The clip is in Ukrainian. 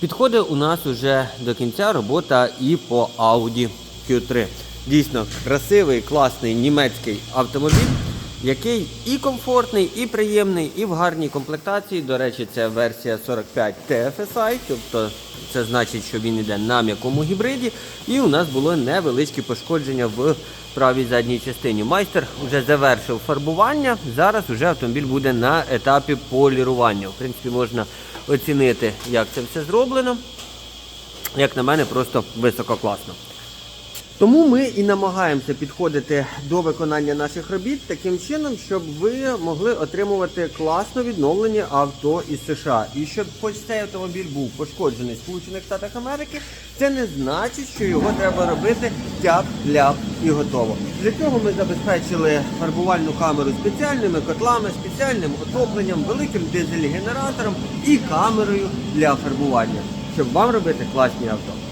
Підходить у нас уже до кінця робота і по Audi Q3. Дійсно красивий, класний німецький автомобіль, який і комфортний, і приємний, і в гарній комплектації. До речі, це версія 45 TFSI, тобто це значить, що він йде на м'якому гібриді. І у нас було невеличкі пошкодження в правій задній частині. Майстер вже завершив фарбування. Зараз вже автомобіль буде на етапі полірування. В принципі, можна оцінити, як це все зроблено. Як на мене, просто висококласно. Тому ми і намагаємося підходити до виконання наших робіт таким чином, щоб ви могли отримувати класно відновлені авто із США. І щоб хоч цей автомобіль був пошкоджений в Сполучених Штатах Америки, це не значить, що його треба робити тяп-ляп і готово. Для цього ми забезпечили фарбувальну камеру спеціальними котлами, спеціальним отопленням, великим дизель-генератором і камерою для фарбування, щоб вам робити класні авто.